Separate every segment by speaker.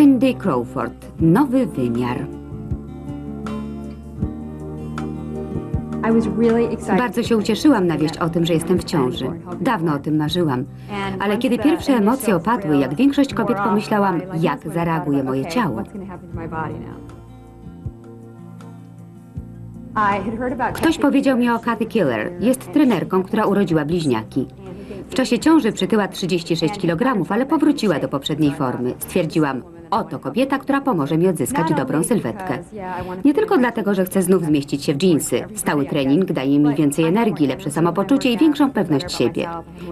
Speaker 1: Cindy Crawford. Nowy wymiar. Bardzo się ucieszyłam na wieść o tym, że jestem w ciąży. Dawno o tym marzyłam. Ale kiedy pierwsze emocje opadły, jak większość kobiet pomyślałam, jak zareaguje moje ciało. Ktoś powiedział mi o Kathy Killer. Jest trenerką, która urodziła bliźniaki. W czasie ciąży przytyła 36 kg, ale powróciła do poprzedniej formy. Stwierdziłam, oto kobieta, która pomoże mi odzyskać dobrą sylwetkę. Nie tylko dlatego, że chcę znów zmieścić się w dżinsy. Stały trening daje mi więcej energii, lepsze samopoczucie i większą pewność siebie.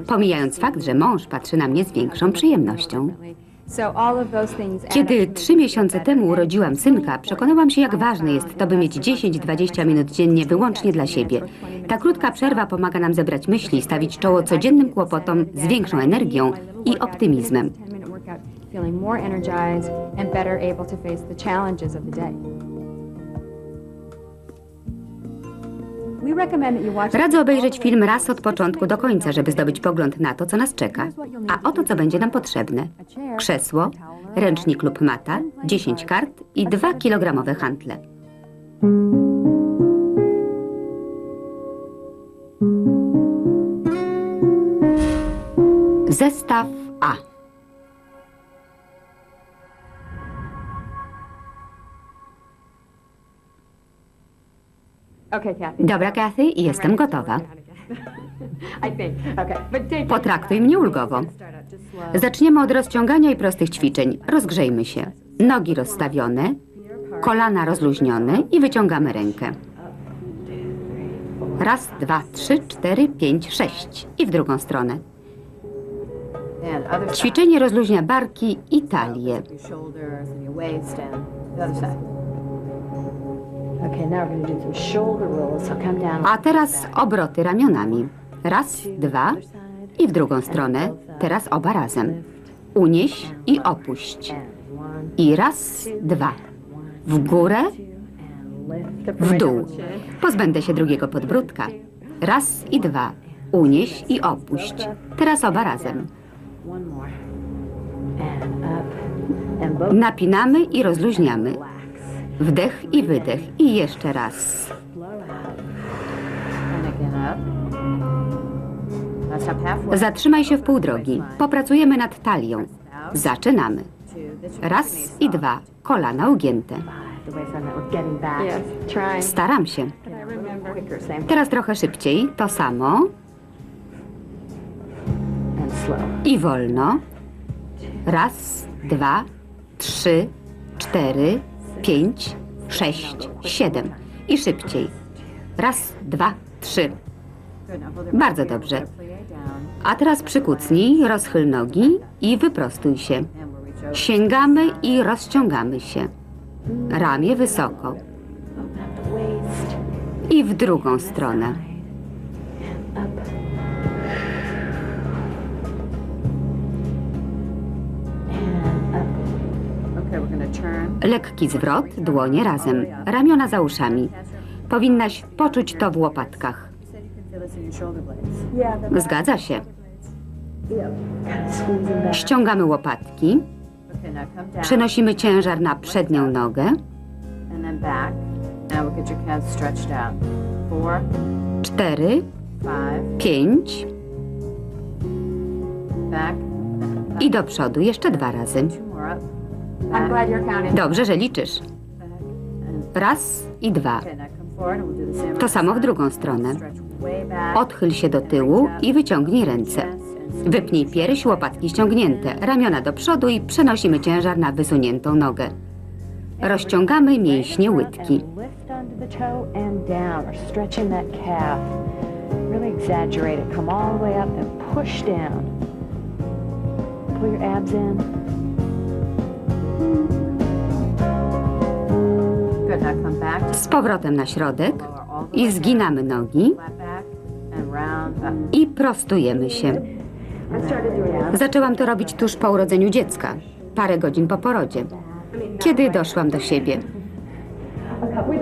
Speaker 1: Pomijając fakt, że mąż patrzy na mnie z większą przyjemnością. Kiedy trzy miesiące temu urodziłam synka, przekonałam się, jak ważne jest to, by mieć 10-20 minut dziennie wyłącznie dla siebie. Ta krótka przerwa pomaga nam zebrać myśli, stawić czoło codziennym kłopotom z większą energią i optymizmem.
Speaker 2: Feeling more energized and better able to face the challenges of the day.
Speaker 1: Radzę obejrzeć film raz od początku do końca, żeby zdobyć pogląd na to, co nas czeka. A oto, co będzie nam potrzebne. Krzesło, ręcznik lub mata, 10 kart i 2 kilogramowe hantle. Zestaw A. Dobra, Kathy, jestem gotowa. Potraktuj mnie ulgowo. Zaczniemy od rozciągania i prostych ćwiczeń. Rozgrzejmy się. Nogi rozstawione, kolana rozluźnione i wyciągamy rękę. Raz, dwa, trzy, cztery, pięć, sześć. I w drugą stronę. Ćwiczenie rozluźnia barki i talię. A teraz obroty ramionami. Raz, dwa i w drugą stronę. Teraz oba razem. Unieś i opuść. I raz, dwa. W górę, w dół. Pozbędę się drugiego podbródka. Raz i dwa. Unieś i opuść. Teraz oba razem. Napinamy i rozluźniamy. Wdech i wydech. I jeszcze raz. Zatrzymaj się w pół drogi. Popracujemy nad talią. Zaczynamy. Raz i dwa. Kolana ugięte. Staram się. Teraz trochę szybciej. To samo. I wolno. Raz, dwa, trzy, cztery, pięć, sześć, siedem. I szybciej. Raz, dwa, trzy. Bardzo dobrze. A teraz przykucnij, rozchyl nogi i wyprostuj się. Sięgamy i rozciągamy się. Ramię wysoko. I w drugą stronę. Lekki zwrot, dłonie razem. Ramiona za uszami. Powinnaś poczuć to w łopatkach. Zgadza się. Ściągamy łopatki. Przenosimy ciężar na przednią nogę. Cztery, pięć i do przodu jeszcze dwa razy. Dobrze, że liczysz. Raz i dwa. To samo w drugą stronę. Odchyl się do tyłu i wyciągnij ręce. Wypnij pierś, łopatki ściągnięte, ramiona do przodu i przenosimy ciężar na wysuniętą nogę. Rozciągamy mięśnie łydki.
Speaker 3: Pull your abs in.
Speaker 1: Z powrotem na środek i zginamy nogi i prostujemy się. Zaczęłam to robić tuż po urodzeniu dziecka, parę godzin po porodzie, kiedy doszłam do siebie.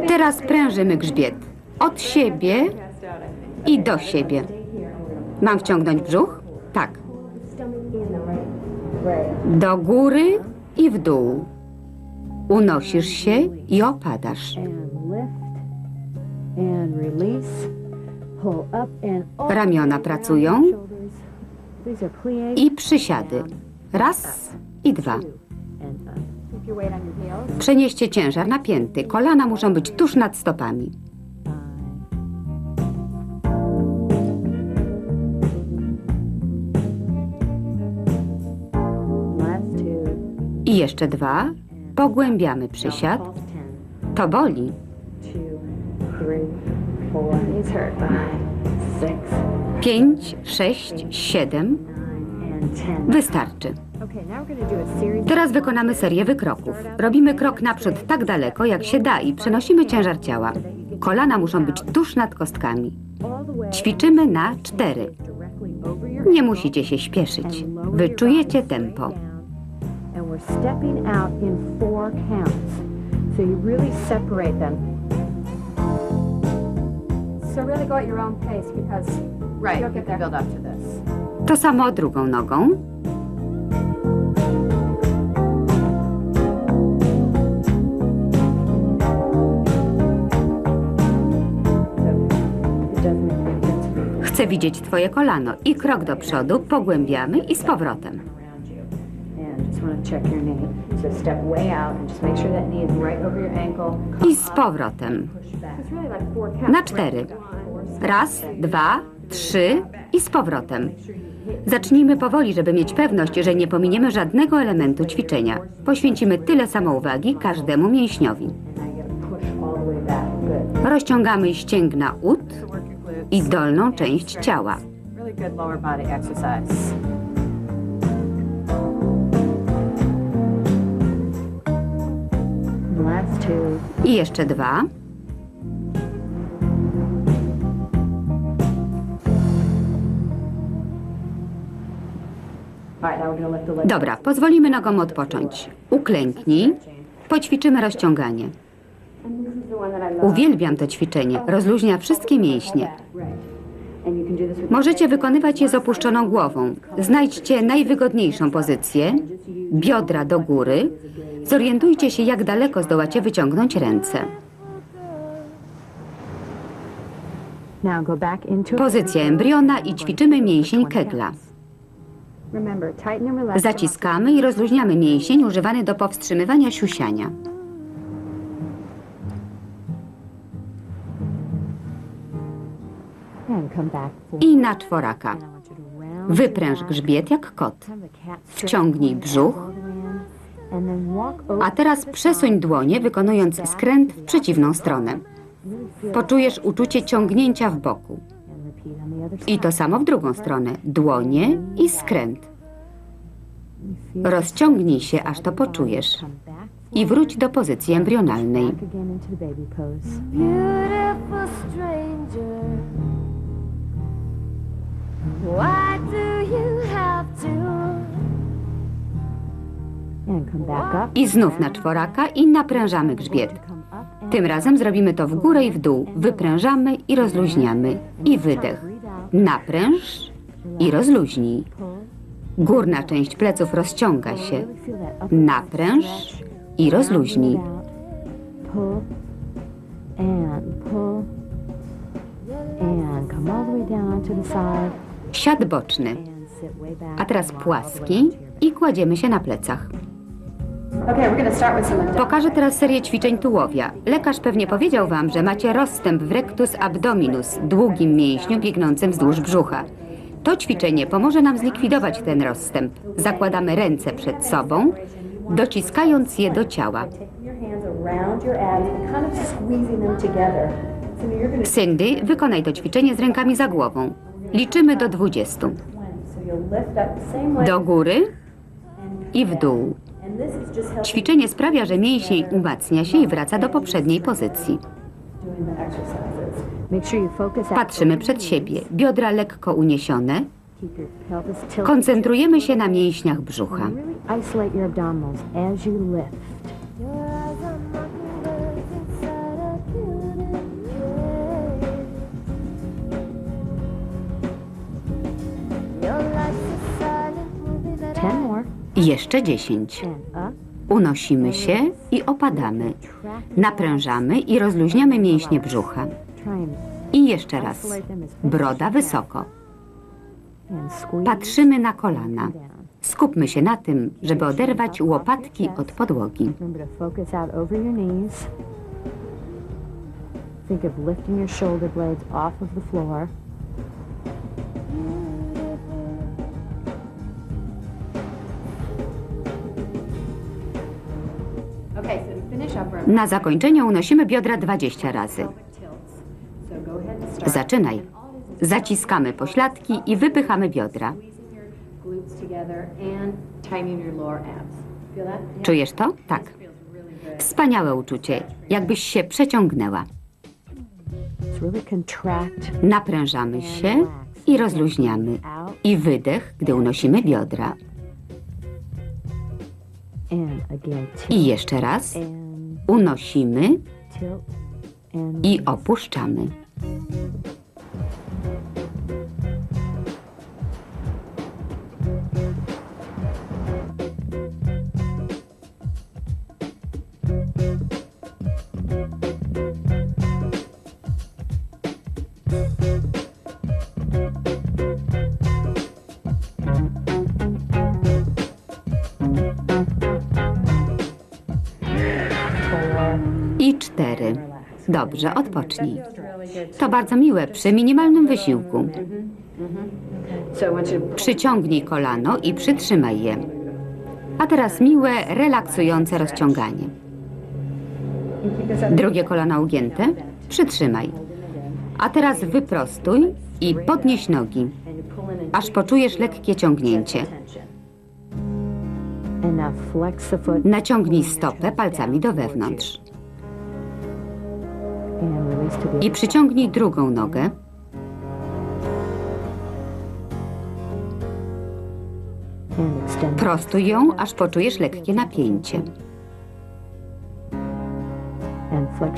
Speaker 1: Teraz prężymy grzbiet od siebie i do siebie. Mam wciągnąć brzuch? Tak. Do góry i w dół. Unosisz się i opadasz. Ramiona pracują. I przysiady. Raz i dwa. Przenieście ciężar na pięty. Kolana muszą być tuż nad stopami. I jeszcze dwa. Pogłębiamy przysiad. To boli. Pięć, sześć, siedem. Wystarczy. Teraz wykonamy serię wykroków. Robimy krok naprzód tak daleko, jak się da i przenosimy ciężar ciała. Kolana muszą być tuż nad kostkami. Ćwiczymy na cztery. Nie musicie się śpieszyć. Wyczujecie tempo.
Speaker 3: We're stepping out in four counts. So you really separate them.
Speaker 2: So really go at your own pace because
Speaker 4: Right,
Speaker 2: you'll
Speaker 4: you
Speaker 2: get there.
Speaker 4: build up to this.
Speaker 1: To samo drugą nogą. Chcę widzieć twoje kolano. I krok do przodu, pogłębiamy i z powrotem. I z powrotem. Na cztery. Raz, dwa, trzy i z powrotem. Zacznijmy powoli, żeby mieć pewność, że nie pominiemy żadnego elementu ćwiczenia. Poświęcimy tyle samo uwagi każdemu mięśniowi. Rozciągamy ścięgna ud i dolną część ciała. I jeszcze dwa. Dobra, pozwolimy nogom odpocząć. Uklęknij. Poćwiczymy rozciąganie. Uwielbiam to ćwiczenie. Rozluźnia wszystkie mięśnie. Możecie wykonywać je z opuszczoną głową. Znajdźcie najwygodniejszą pozycję, biodra do góry. Zorientujcie się, jak daleko zdołacie wyciągnąć ręce. Pozycja embriona i ćwiczymy mięsień kegla. Zaciskamy i rozluźniamy mięsień używany do powstrzymywania siusiania. I na czworaka. Wypręż grzbiet jak kot. Wciągnij brzuch. A teraz przesuń dłonie, wykonując skręt w przeciwną stronę. Poczujesz uczucie ciągnięcia w boku. I to samo w drugą stronę. Dłonie i skręt. Rozciągnij się, aż to poczujesz. I wróć do pozycji embrionalnej.
Speaker 5: why do you have to?
Speaker 1: I znów na czworaka i naprężamy grzbiet. Tym razem zrobimy to w górę i w dół. Wyprężamy i rozluźniamy. I wydech. Napręż i rozluźnij. Górna część pleców rozciąga się. Napręż i rozluźnij. Siad boczny. A teraz płaski i kładziemy się na plecach. Pokażę teraz serię ćwiczeń tułowia. Lekarz pewnie powiedział wam, że macie rozstęp w rectus abdominus, długim mięśniu biegnącym wzdłuż brzucha. To ćwiczenie pomoże nam zlikwidować ten rozstęp. Zakładamy ręce przed sobą, dociskając je do ciała. Cindy, wykonaj to ćwiczenie z rękami za głową. Liczymy do 20.
Speaker 3: so you'll lift up the same way
Speaker 1: Do góry i w dół. Ćwiczenie sprawia, że mięsień umacnia się i wraca do poprzedniej pozycji. Patrzymy przed siebie, biodra lekko uniesione. Koncentrujemy się na mięśniach brzucha. Jeszcze 10.
Speaker 3: and up
Speaker 1: Unosimy się i opadamy. Naprężamy i rozluźniamy mięśnie brzucha. I jeszcze raz. Broda wysoko. Patrzymy na kolana. Skupmy się na tym, żeby oderwać łopatki od podłogi.
Speaker 3: Think of lifting your shoulder blades off of the floor.
Speaker 1: Na zakończenie unosimy biodra 20 razy. Zaczynaj. Zaciskamy pośladki i wypychamy biodra. Czujesz to? Tak. Wspaniałe uczucie, jakbyś się przeciągnęła. Naprężamy się i rozluźniamy. I wydech, gdy unosimy biodra. I jeszcze raz. Unosimy i opuszczamy. Dobrze, odpocznij. To bardzo miłe przy minimalnym wysiłku. Przyciągnij kolano i przytrzymaj je. A teraz miłe, relaksujące rozciąganie. Drugie kolano ugięte. Przytrzymaj. A teraz wyprostuj i podnieś nogi, aż poczujesz lekkie ciągnięcie. Naciągnij stopę palcami do wewnątrz. I przyciągnij drugą nogę. Prostuj ją, aż poczujesz lekkie napięcie.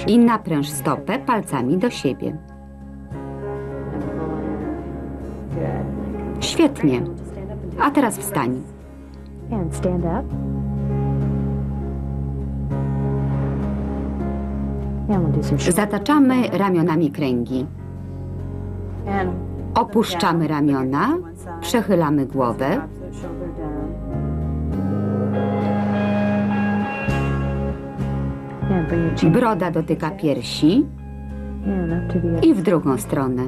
Speaker 1: I napręż stopę palcami do siebie. Świetnie. A teraz wstań. Zataczamy ramionami kręgi. Opuszczamy ramiona, przechylamy głowę, broda dotyka piersi
Speaker 3: other
Speaker 1: i w drugą stronę.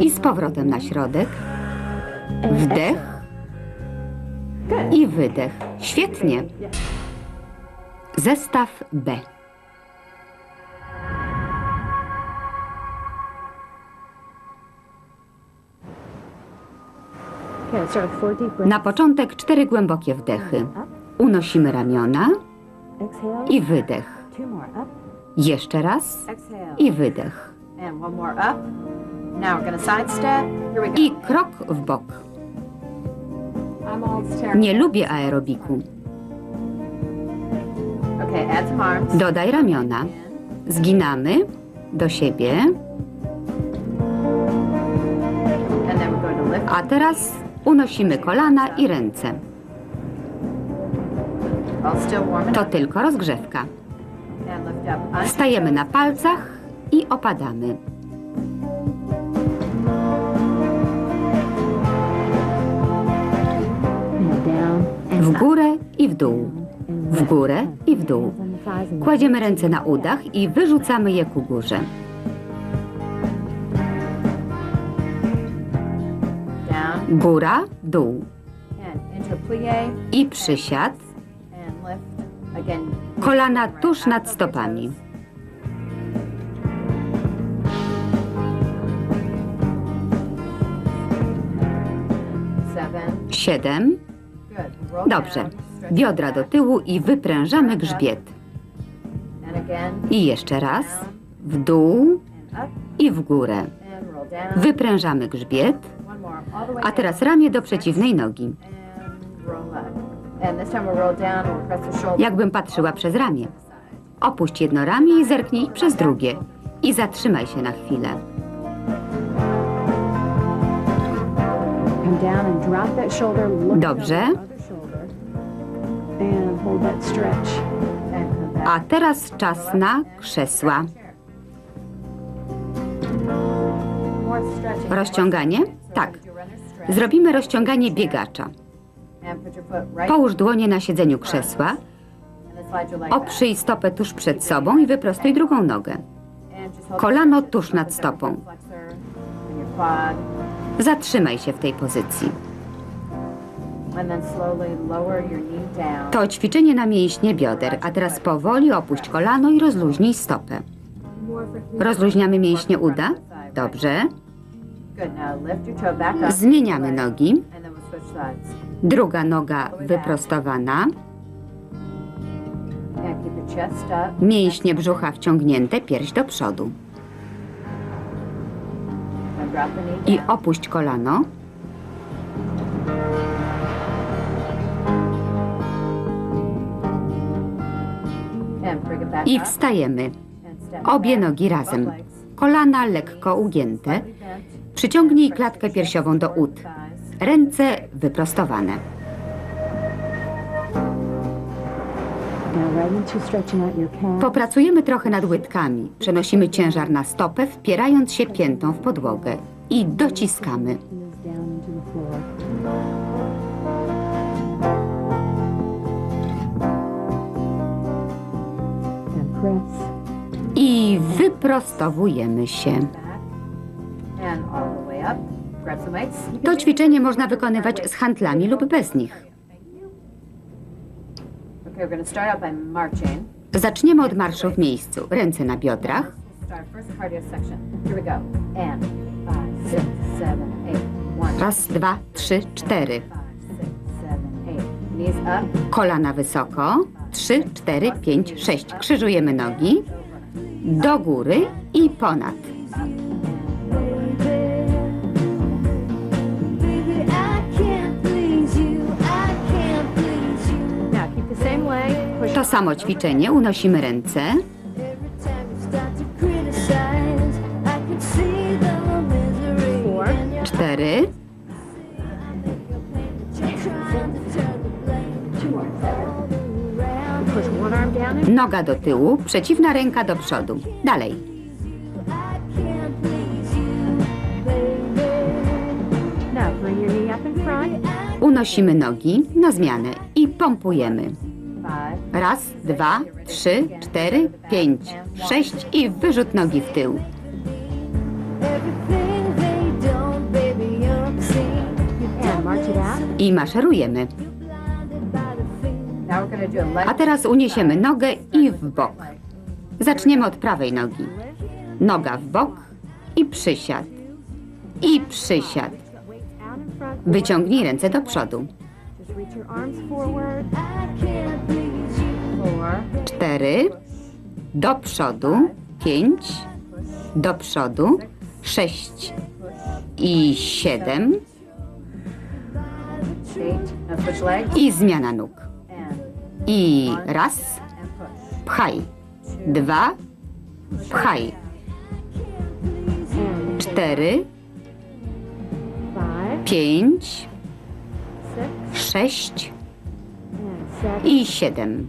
Speaker 1: I z powrotem na środek.
Speaker 3: and
Speaker 1: Wdech i wydech. Świetnie. Zestaw B. Na początek cztery głębokie wdechy. Unosimy ramiona i wydech. Jeszcze raz i wydech. I krok w bok. Nie lubię aerobiku. Dodaj ramiona. Zginamy do siebie. A teraz unosimy kolana i ręce. To tylko rozgrzewka. Stajemy na palcach i opadamy. W górę i w dół. W górę i w dół. Kładziemy ręce na udach i wyrzucamy je ku górze. Góra, dół. I przysiad. Kolana tuż nad stopami. Siedem. Dobrze. Biodra do tyłu i wyprężamy grzbiet. I jeszcze raz. W dół i w górę. Wyprężamy grzbiet. A teraz ramię do przeciwnej nogi. Jakbym patrzyła przez ramię. Opuść jedno ramię i zerknij przez drugie. I zatrzymaj się na chwilę. Dobrze. A teraz czas na krzesła. Rozciąganie? Tak. Zrobimy rozciąganie biegacza. Połóż dłonie na siedzeniu krzesła, oprzyj stopę tuż przed sobą i wyprostuj drugą nogę. Kolano tuż nad stopą. Zatrzymaj się w tej pozycji. To ćwiczenie na mięśnie bioder, a teraz powoli opuść kolano i rozluźnij stopę. Rozluźniamy mięśnie uda? Dobrze. Zmieniamy nogi. Druga noga wyprostowana. Mięśnie brzucha wciągnięte, pierś do przodu. I opuść kolano. I wstajemy. Obie nogi razem. Kolana lekko ugięte. Przyciągnij klatkę piersiową do ud. Ręce wyprostowane. Popracujemy trochę nad łydkami. Przenosimy ciężar na stopę, wpierając się piętą w podłogę. I dociskamy. I wyprostowujemy się. To ćwiczenie można wykonywać z handlami lub bez nich. Zaczniemy od marszu w miejscu. Ręce na biodrach. Raz, dwa, trzy, cztery. Kolana wysoko. Trzy, cztery, pięć, sześć. Krzyżujemy nogi. Do góry i ponad.
Speaker 5: Around.
Speaker 2: push one arm down and
Speaker 1: Noga do tyłu. Przeciwna ręka do przodu. Dalej. Unosimy nogi na zmianę i pompujemy. Raz, dwa, trzy, cztery, pięć, sześć i wyrzut nogi w tył. I maszerujemy.
Speaker 4: a
Speaker 1: teraz uniesiemy nogę i w bok. Zaczniemy od prawej nogi. Noga w bok i przysiad. I przysiad. Wyciągnij ręce do przodu. Cztery. Do przodu. Pięć. Do przodu. Sześć. I siedem. I zmiana nóg. I raz. Pchaj. Dwa. Pchaj. Cztery. Pięć. Sześć. I siedem.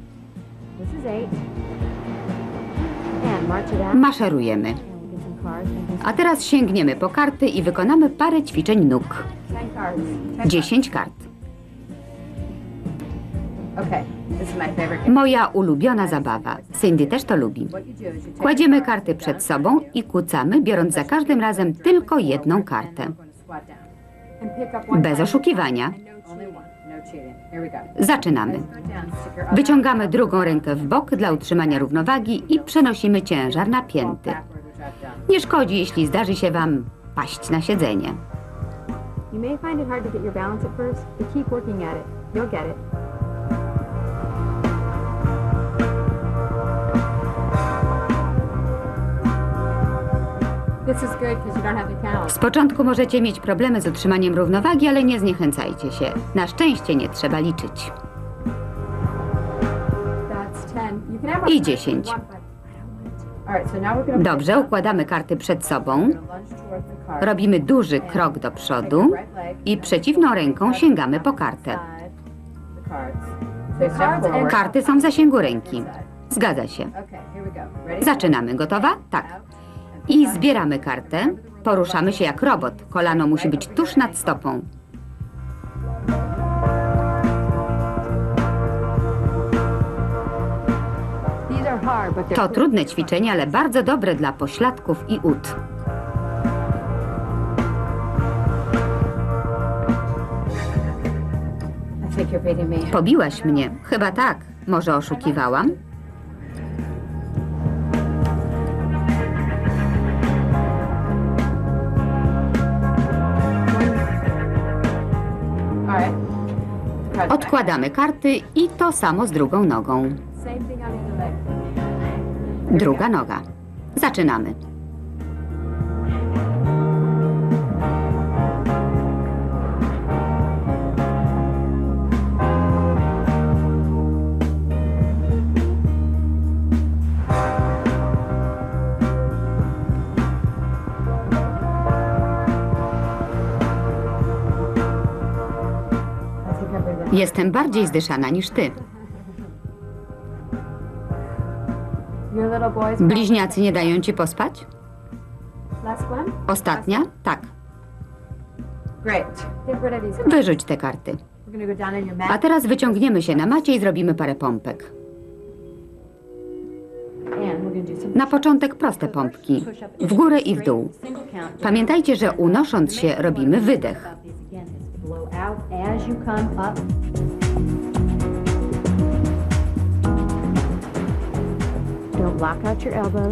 Speaker 1: Maszerujemy. A teraz sięgniemy po karty i wykonamy parę ćwiczeń nóg. 10 kart. Moja ulubiona zabawa. Cindy też to lubi. Kładziemy karty przed sobą i kucamy, biorąc za każdym razem tylko jedną kartę. Bez oszukiwania. Zaczynamy. Wyciągamy drugą rękę w bok dla utrzymania równowagi i przenosimy ciężar na pięty. Nie szkodzi, jeśli zdarzy się Wam paść na siedzenie.
Speaker 2: You may find it hard to get your balance at first, but keep working at it. You'll get it.
Speaker 1: Z początku możecie mieć problemy z utrzymaniem równowagi, ale nie zniechęcajcie się. Na szczęście nie trzeba liczyć.
Speaker 2: That's 10. You can have
Speaker 1: I
Speaker 2: one,
Speaker 1: 10.
Speaker 2: but
Speaker 4: All right. So now we're going to
Speaker 1: Dobrze, układamy karty przed sobą. Robimy duży krok do przodu i przeciwną ręką sięgamy po kartę. Karty są w zasięgu ręki. Zgadza się. Zaczynamy. Gotowa? Tak. I zbieramy kartę. Poruszamy się jak robot. Kolano musi być tuż nad stopą. To trudne ćwiczenie, ale bardzo dobre dla pośladków i ud. Pobiłaś mnie. Chyba tak. Może oszukiwałam? Odkładamy karty i to samo z drugą nogą. Druga noga. Zaczynamy. Jestem bardziej zdyszana niż ty. Bliźniacy nie dają ci pospać? Ostatnia? Tak. Wyrzuć te karty. A teraz wyciągniemy się na macie i zrobimy parę pompek. Na początek proste pompki. W górę i w dół. Pamiętajcie, że unosząc się robimy wydech.
Speaker 3: As you come up.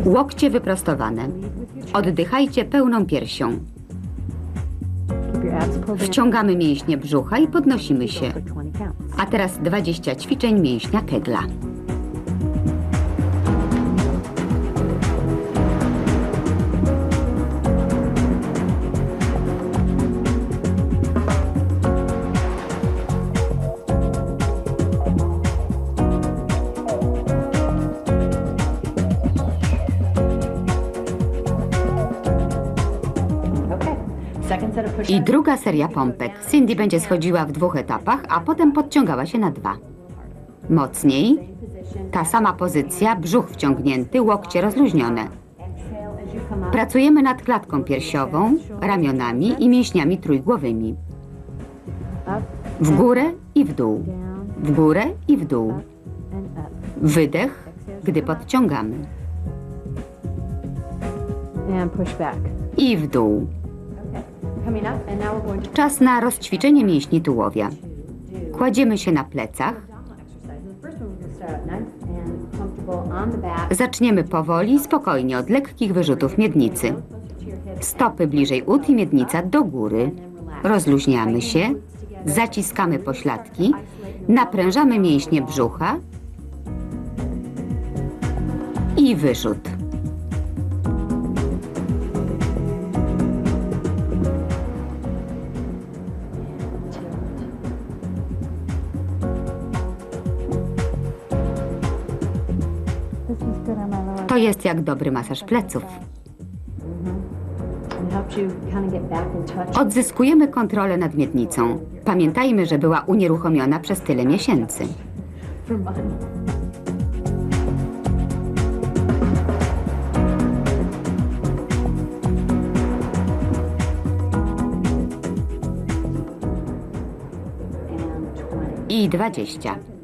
Speaker 1: Łokcie wyprostowane. Oddychajcie pełną piersią. Wciągamy mięśnie brzucha i podnosimy się.
Speaker 3: For 20 counts.
Speaker 1: A teraz 20 ćwiczeń mięśnia kegla. I druga seria pompek. Cindy będzie schodziła w dwóch etapach, a potem podciągała się na dwa. Mocniej. Ta sama pozycja, brzuch wciągnięty, łokcie rozluźnione. Pracujemy nad klatką piersiową, ramionami i mięśniami trójgłowymi. W górę i w dół. W górę i w dół. Wydech, gdy podciągamy. I w dół. Czas na rozćwiczenie mięśni tułowia. Kładziemy się na plecach. Zaczniemy powoli, spokojnie, od lekkich wyrzutów miednicy. Stopy bliżej ud i miednica do góry. Rozluźniamy się, zaciskamy pośladki, naprężamy mięśnie brzucha i wyrzut. To jest jak dobry masaż pleców. Odzyskujemy kontrolę nad miednicą. Pamiętajmy, że była unieruchomiona przez tyle miesięcy.
Speaker 3: for money. And 20.
Speaker 1: I 20.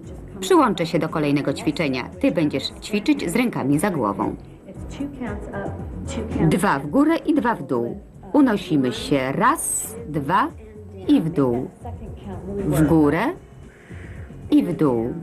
Speaker 1: Przyłączę się do kolejnego ćwiczenia. Ty będziesz ćwiczyć z rękami za głową. Dwa w górę i dwa w dół. Unosimy się raz, dwa i w dół. W górę i w dół.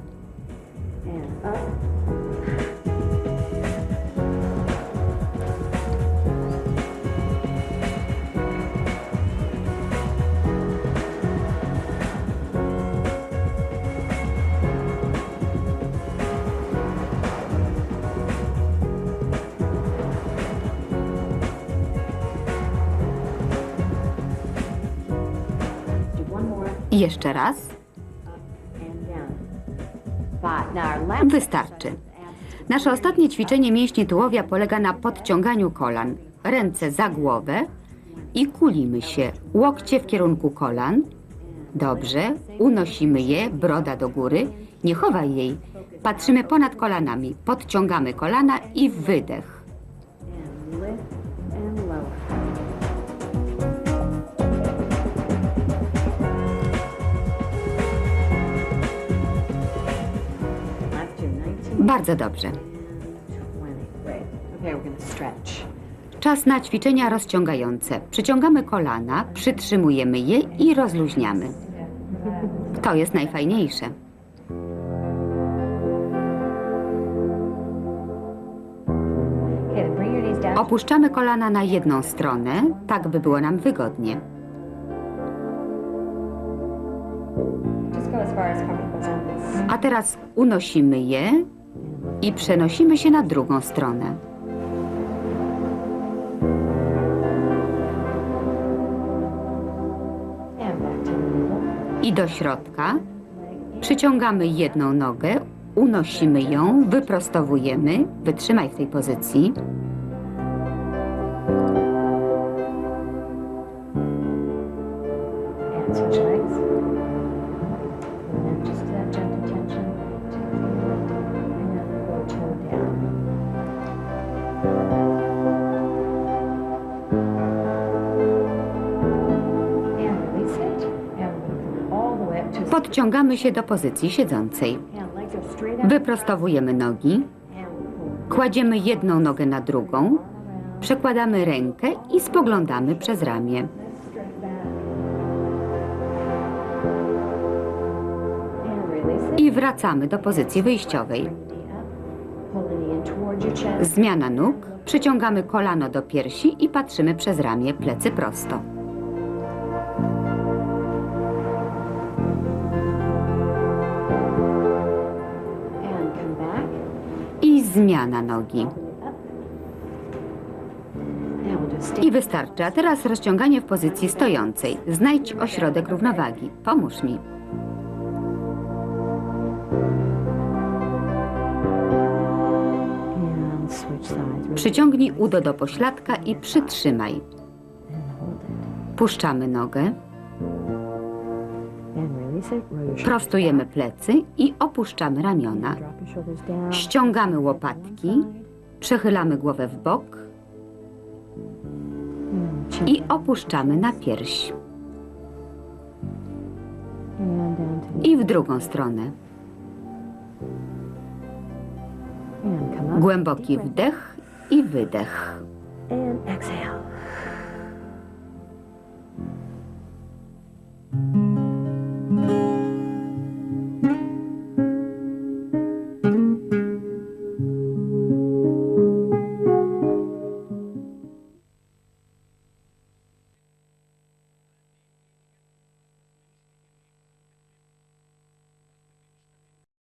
Speaker 1: Jeszcze raz. Wystarczy. Nasze ostatnie ćwiczenie mięśni tułowia polega na podciąganiu kolan. Ręce za głowę i kulimy się. Łokcie w kierunku kolan Dobrze, unosimy je, broda do góry. Nie chowaj jej. Patrzymy ponad kolanami, podciągamy kolana i wydech. Bardzo dobrze.
Speaker 3: 20. Great. Okay, we're going to stretch.
Speaker 1: Czas na ćwiczenia rozciągające. Przyciągamy kolana, przytrzymujemy je i rozluźniamy. To jest najfajniejsze. Opuszczamy kolana na jedną stronę, tak by było nam wygodnie. A teraz unosimy je i przenosimy się na drugą stronę. I do środka przyciągamy jedną nogę, unosimy ją, wyprostowujemy. Wytrzymaj w tej pozycji.
Speaker 3: And switch
Speaker 1: Podciągamy się do pozycji siedzącej. Wyprostowujemy nogi, kładziemy jedną nogę na drugą, przekładamy rękę i spoglądamy przez ramię. I wracamy do pozycji wyjściowej. Zmiana nóg, przyciągamy kolano do piersi i patrzymy przez ramię, plecy prosto. Zmiana nogi. I wystarczy. A teraz rozciąganie w pozycji stojącej. Znajdź ośrodek równowagi. Pomóż mi. Przyciągnij udo do pośladka i przytrzymaj. Puszczamy nogę, Prostujemy plecy i opuszczamy ramiona. Ściągamy łopatki, przechylamy głowę w bok i opuszczamy na pierś. I w drugą stronę. Głęboki wdech i wydech.
Speaker 3: And exhale.